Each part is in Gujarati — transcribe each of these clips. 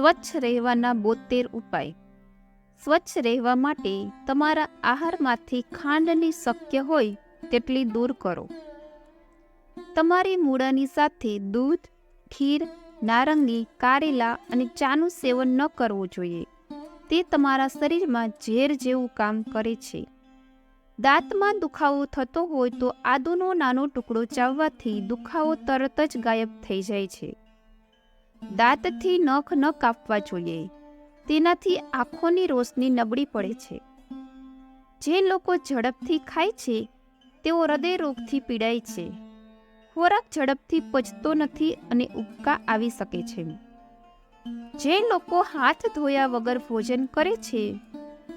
સ્વચ્છ રહેવાના બોતેર ઉપાય. સ્વચ્છ રહેવા માટે તમારા આહારમાંથી ખાંડની શક્ય હોય તેટલી દૂર કરો. તમારી મૂળાની સાથે દૂધ, ખીર, નારંગી, કારેલા અને ચાનું સેવન ન કરવું જોઈએ. તે તમારા શરીરમાં ઝેર જેવું કામ કરે છે. દાંતમાં દુખાવો થતો હોય તો આદુનો નાનો ટુકડો ચાવવાથી દુખાવો તરત જ ગાયબ થઈ જાય છે. દાંતથી નખ ન કાપવા જોઈએ. તેનાથી આંખોની રોશની નબળી પડે છે. જે લોકો ઝડપથી ખાય છે, તેઓ હૃદયરોગથી પીડાય છે. ખોરાક ઝડપથી પચતો નથી અને ઉબકા આવી શકે છે. જે લોકો હાથ ધોયા વગર ભોજન કરે છે,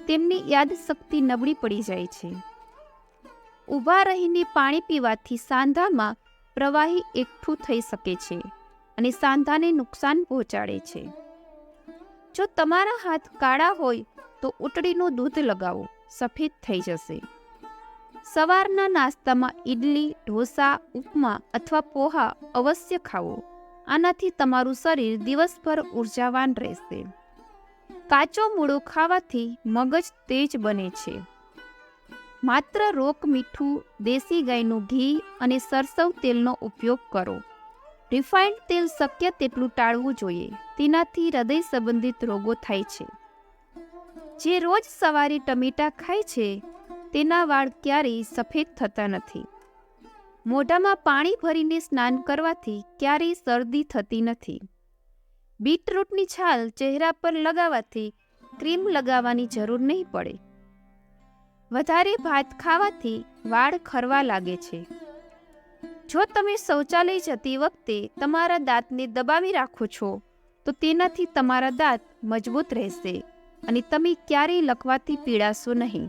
તેમની યાદશક્તિ નબળી પડી જાય છે. ઊભા રહીને પાણી પીવાથી સાંધામાં પ્રવાહી એકઠું થઈ શકે છે. અને સાંધાને નુકસાન પહોંચાડે છે. જો તમારા હાથ કાળા હોય, તો ઉટળીનું દૂધ લગાવો. સફેદ થઈ જશે. સવારના નાસ્તામાં ઈડલી, ઢોસા, ઉપમા અથવા પોહા અવશ્ય ખાવો આનાથી તમારું શરીર દિવસભર ઉર્જાવાન રહેશે. કાચો મૂળો ખાવાથી મગજ તેજ બને છે. માત્ર રોક મીઠું, દેશી ગાયનું ઘી અને સરસવ તેલનો ઉપયોગ કરો. રિફાઇન્ડ તેલ શક્ય તેટલું ટાળવું જોઈએ. તેનાથી હૃદય સંબંધિત રોગો થાય છે. જે રોજ સવારે ટમેટા ખાય છે, તેના વાળ ક્યારેય સફેદ થતા નથી. મોઢામાં પાણી ભરીને સ્નાન કરવાથી ક્યારેય શરદી થતી નથી. બીટરૂટની છાલ ચહેરા પર લગાવવાથી ક્રીમ લગાવવાની જરૂર નહીં પડે. વધારે ભાત ખાવાથી વાળ ખરવા લાગે છે. જો તમે શૌચાલય જતી વખતે તમારા દાંતને દબાવી રાખો છો, તો તેનાથી તમારા દાંત મજબૂત રહેશે અને તમે ક્યારેય લખવાથી પીડાશો નહીં.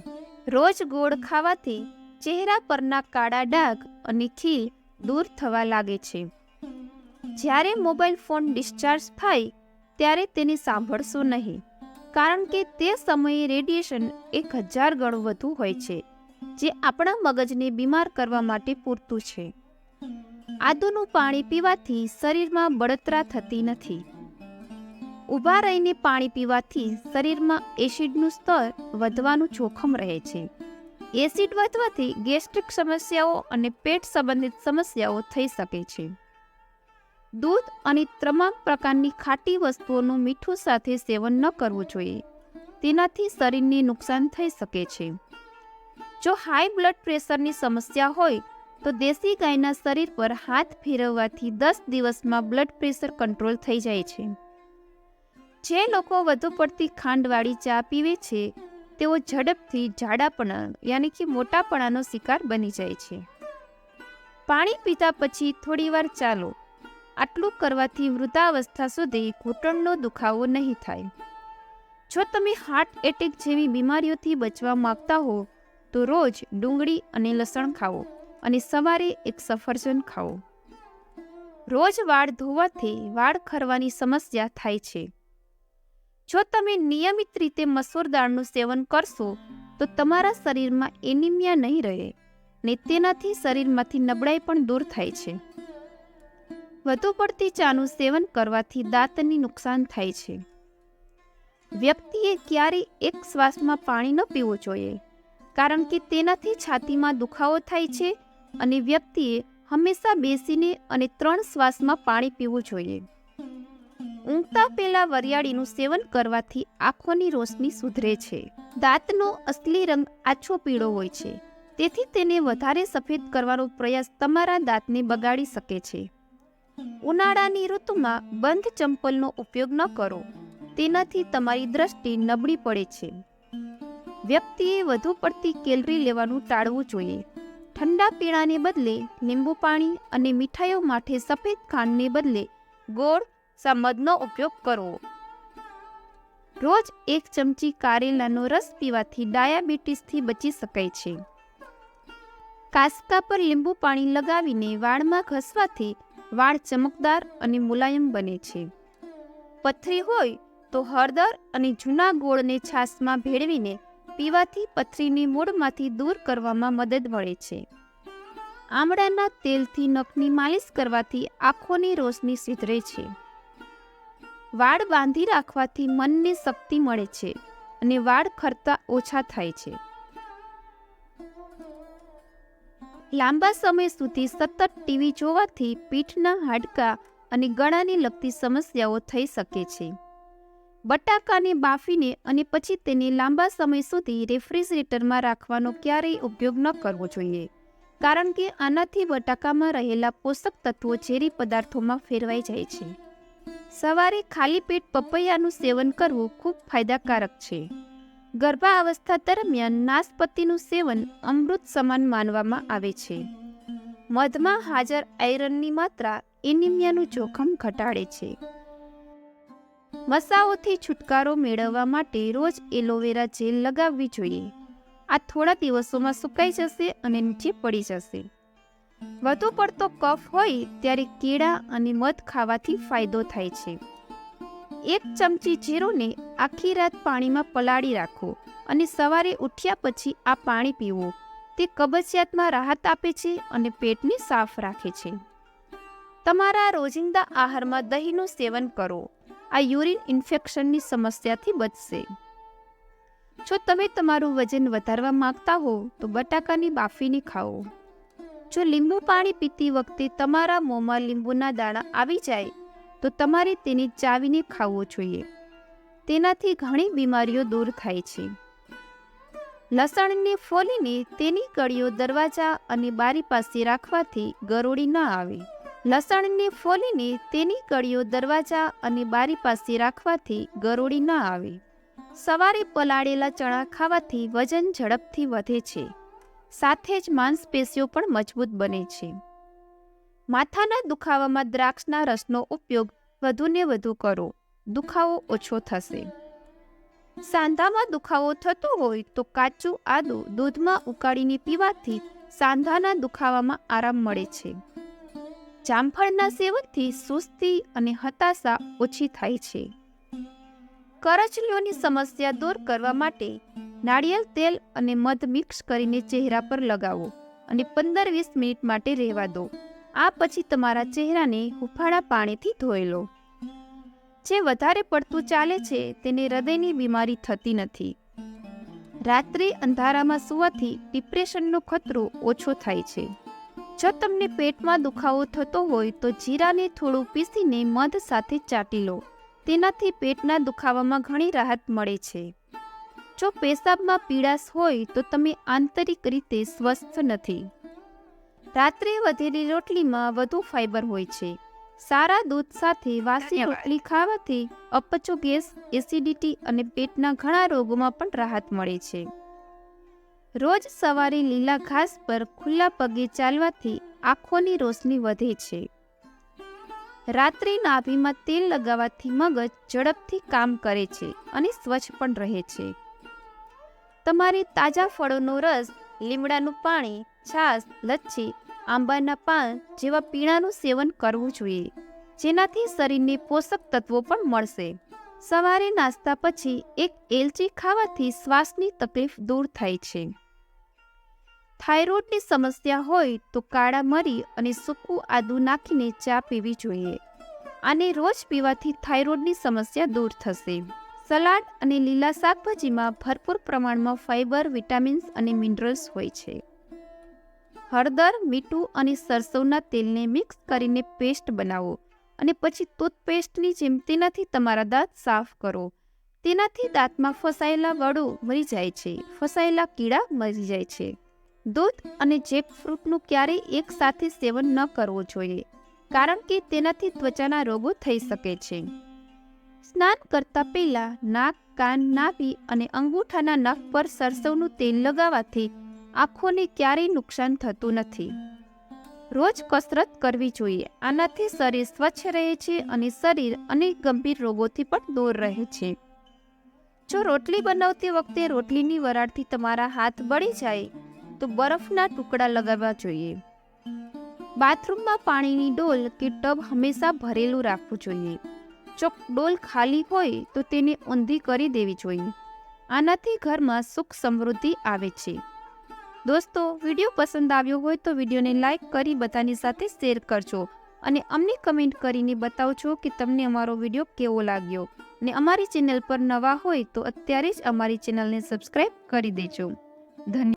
રોજ ગોળ ખાવાથી ચહેરા પરના કાળા ડાઘ અને ખીલ દૂર થવા લાગે છે. જ્યારે મોબાઈલ ફોન ડિસ્ચાર્જ થાય, ત્યારે તેને સાંભળશો નહીં, કારણ કે તે સમયે રેડિયેશન એક હજાર ગણું વધુ હોય છે, જે આપણા મગજને બીમાર કરવા માટે પૂરતું છે. આદુનું પાણી પીવાથી શરીરમાં બળતરા થતી નથી. ઊભા રહીને પાણી પીવાથી શરીરમાં એસિડનું સ્તર વધવાનું જોખમ રહે છે. એસિડ વધવાથી ગેસ્ટ્રિક સમસ્યાઓ અને પેટ સંબંધિત સમસ્યાઓ થઈ શકે છે. દૂધ અને તમામ પ્રકારની ખાટી વસ્તુઓનું મીઠું સાથે સેવન ન કરવું જોઈએ. તેનાથી શરીરને નુકસાન થઈ શકે છે. જો હાઈ બ્લડ પ્રેશરની સમસ્યા હોય તો દેશી ગાયના શરીર પર હાથ ફેરવવાથી દસ દિવસમાં બ્લડ પ્રેશર કંટ્રોલ થઈ જાય છે. જે લોકો વધુ પડતી ખાંડવાળી ચા પીવે છે, તેઓ ઝડપથી જાડાપણા યાની કે મોટાપણાનો શિકાર બની જાય છે. પાણી પીતા પછી થોડીવાર ચાલો. આટલું કરવાથી વૃદ્ધાવસ્થા સુધી ઘૂંટણનો દુખાવો નહીં થાય. જો તમે હાર્ટ એટેક જેવી બીમારીઓથી બચવા માંગતા હો, તો રોજ ડુંગળી અને લસણ ખાઓ. અને સવારે એક સફરજન ખાઓ. રોજ વાળ ધોવાથી વાળ ખરવાની સમસ્યા થાય છે. જો તમે નિયમિત રીતે મસૂર દાળનું સેવન કરશો, તો તમારા શરીરમાં એનિમિયા નહીં રહે ને તેનાથી શરીરમાંથી નબળાઈ પણ દૂર થાય છે. વધુ પડતી ચાનું સેવન કરવાથી દાંતની નુકસાન થાય છે. વ્યક્તિએ ક્યારેય એક શ્વાસમાં પાણી ન પીવું જોઈએ, કારણ કે તેનાથી છાતીમાં દુખાવો થાય છે અને વ્યક્તિએ હંમેશા બેસીને અને ત્રણ શ્વાસમાં પાણી પીવું જોઈએ. ઊંઘતા પહેલા વરિયાળીનું સેવન કરવાથી આંખોની રોશની સુધરે છે. દાંતનો અસલી રંગ આછો પીળો હોય છે. તેથી તેને વધારે સફેદ કરવાનો પ્રયાસ તમારા દાંતને બગાડી શકે છે. ઉનાળાની ઋતુમાં બંધ ચંપલનો ઉપયોગ ન કરો. તેનાથી તમારી દ્રષ્ટિ નબળી પડે છે. વ્યક્તિએ વધુ પડતી કેલરી લેવાનું ટાળવું જોઈએ. ઠંડા પીણાને બદલે લીંબુ પાણી અને મીઠાઈઓ માટે સફેદ ખાંડને બદલે ગોળ મધનો ઉપયોગ કરવો. રોજ એક ચમચી કારેલાનો રસ પીવાથી ડાયાબિટીસથી બચી શકાય છે. કાસકા પર લીંબુ પાણી લગાવીને વાળમાં ઘસવાથી વાળ ચમકદાર અને મુલાયમ બને છે. પથરી હોય તો હળદર અને જૂના ગોળને છાશમાં ભેળવીને પીવાથી પથરીને મૂળમાંથી દૂર કરવામાં મદદ મળે છે. આમળાના તેલથી નખની માલિશ કરવાથી આંખોની રોશની સુધરે છે. વાળ બાંધી રાખવાથી મનને શક્તિ મળે છે અને વાળ ખરતા ઓછા થાય છે. લાંબા સમય સુધી સતત ટીવી જોવાથી પીઠના હાડકાં અને ગળાને લગતી સમસ્યાઓ થઈ શકે છે. બટાકાને બાફીને અને પછી તેને લાંબા સમય સુધી રેફ્રિજરેટરમાં રાખવાનો ક્યારેય ઉપયોગ ન કરવો જોઈએ. કારણ કે આનાથી બટાકામાં રહેલા પોષક તત્વો ઝેરી પદાર્થોમાં ફેરવાઈ જાય છે. સવારે ખાલી પેટ પપૈયાનું સેવન કરવું ખૂબ ફાયદાકારક છે. ગર્ભાવસ્થા દરમિયાન નાસપતિનું સેવન અમૃત સમાન માનવામાં આવે છે. મધમાં હાજર આયરનની માત્રા એનિમિયાનું જોખમ ઘટાડે છે. મસાઓથી છુટકારો મેળવવા માટે રોજ એલોવેરા જેલ લગાવવી જોઈએ. આ થોડા દિવસોમાં સુકાઈ જશે અને નીચે પડી જશે. વધુ પડતો કફ હોય ત્યારે કેળા અને મધ ખાવાથી ફાયદો થાય છે. એક ચમચી જીરુંને આખી રાત પાણીમાં પલાળી રાખો અને સવારે ઉઠ્યા પછી આ પાણી પીવું. તે કબજિયાતમાં રાહત આપે છે અને પેટને સાફ રાખે છે. તમારા રોજિંદા આહારમાં દહીંનું સેવન કરો. આ યુરિન ઇન્ફેક્શનની સમસ્યાથી બચશે. જો તમે તમારું વજન વધારવા માંગતા હો, તો બટાકાની બાફીને ખાઓ. જો લીંબુ પાણી પીતી વખતે તમારા મોંમાં લીંબુના દાણા આવી જાય, તો તમારે તેને ચાવીને ખાવો જોઈએ. તેનાથી ઘણી બીમારીઓ દૂર થાય છે. લસણને ફોલીને તેની કળીઓ દરવાજા અને બારી પાસે રાખવાથી ગરોળી ન આવે. લસણને ફોલીને તેની કળીઓ દરવાજા અને બારી પાસે રાખવાથી ગરોળી ન આવે. સવારે પલાળેલા ચણા ખાવાથી વજન ઝડપથી વધે છે. સાથે જ માંસપેશીઓ પણ મજબૂત બને છે. માથાના દુખાવામાં દ્રાક્ષના રસનો ઉપયોગ વધુને વધુ કરો. દુખાવો ઓછો થશે. સાંધામાં દુખાવો થતો હોય તો કાચું આદુ દૂધમાં ઉકાળીને પીવાથી સાંધાના દુખાવામાં આરામ મળે છે. જામફળના સેવનથી સુસ્તી અને હતાશા ઓછી થાય છે. કરચલીઓની સમસ્યા દૂર કરવા માટે નાળિયેર તેલ અને મધ મિક્સ કરીને ચહેરા પર લગાવો અને પંદર વીસ મિનિટ માટે રહેવા દો. આ પછી તમારા ચહેરાને હુફાળા પાણીથી ધોઈ લો. જે વધારે પડતું ચાલે છે તેને હૃદયની બીમારી થતી નથી. રાત્રે અંધારામાં સૂવાથી ડિપ્રેશનનો ખતરો ઓછો થાય છે. જો તમને પેટમાં દુખાવો થતો હોય તો જીરાને થોડું પીસીને મધ સાથે ચાટી લો. તેનાથી પેટના દુખાવામાં ઘણી રાહત મળે છે. જો પેશાબમાં પીડાશ હોય તો તમે આંતરિક રીતે સ્વસ્થ નથી. રાત્રે વધેલી રોટલીમાં વધુ ફાઇબર હોય છે. સારા દૂધ સાથે વાસી રોટલી ખાવાથી અપચો ગેસ એસિડિટી અને પેટના ઘણા રોગોમાં પણ રાહત મળે છે. રોજ સવારે લીલા ઘાસ પર ખુલ્લા પગે ચાલવાથી આંખોની રોશની વધે છે. રાત્રે નાભીમાં તેલ લગાવવાથી મગજ ઝડપથી કામ કરે છે અને સ્વચ્છ પણ રહે છે. તમારે તાજા ફળોનો રસ, લીમડાનું પાણી, છાશ, લચ્છી, આંબાના પાન જેવા પીણાનું સેવન કરવું જોઈએ, જેનાથી શરીરને પોષક તત્વો પણ મળશે. સવારે નાસ્તા પછી એક એલચી ખાવાથી શ્વાસની તકલીફ દૂર થાય છે. થાઇરોઇડની સમસ્યા હોય તો કાળા મરી અને સૂકું આદુ નાખીને ચા પીવી જોઈએ. આને રોજ પીવાથી થાઇરોઇડની સમસ્યા દૂર થશે. સલાડ અને લીલા શાકભાજીમાં ભરપૂર પ્રમાણમાં ફાઇબર, વિટામિન્સ અને મિનરલ્સ હોય છે. હળદર, મીઠું અને સરસવના તેલને મિક્સ કરીને પેસ્ટ બનાવો અને પછી ટૂથપેસ્ટની જેમ તેનાથી તમારા દાંત સાફ કરો. તેનાથી દાંતમાં ફસાયેલા વડો મરી જાય છે. ફસાયેલા કીડા મરી જાય છે. દૂધ અને જેકફ્રૂટનું ક્યારેય એકસાથે સેવન ન કરવું જોઈએ, કારણ કે તેનાથી ત્વચાના રોગો થઈ શકે છે. સ્નાન કરતા પહેલા નાક, કાન, નાભી અને અંગૂઠાના નખ પર સરસવનું તેલ લગાવવાથી આંખોને ક્યારેય નુકસાન થતું નથી. રોજ કસરત કરવી જોઈએ, આનાથી શરીર સ્વચ્છ રહે છે અને શરીર અનેક ગંભીર રોગોથી પણ દૂર રહે છે. જો રોટલી બનાવતી વખતે રોટલીની વરાળથી તમારા હાથ બળી જાય તો બરફના ટુકડા લગાવવા જોઈએ. બાથરૂમમાં પાણીની ડોલ કે ટબ હંમેશા ભરેલું રાખવું જોઈએ. જો ડોલ ખાલી હોય તો તેને ઊંધી કરી દેવી જોઈએ. આનાથી ઘરમાં સુખ સમૃદ્ધિ આવે છે. દોસ્તો, વીડિયો પસંદ આવ્યો હોય તો વિડીયોને લાઇક કરી બધાની સાથે શેર કરજો અને અમને કમેન્ટ કરીને બતાવજો કે તમને અમારો વીડિયો કેવો લાગ્યો. ને અમારી ચેનલ પર નવા હોય તો અત્યારે જ અમારી ચેનલને સબસ્ક્રાઈબ કરી દેજો. ધન્યવાદ.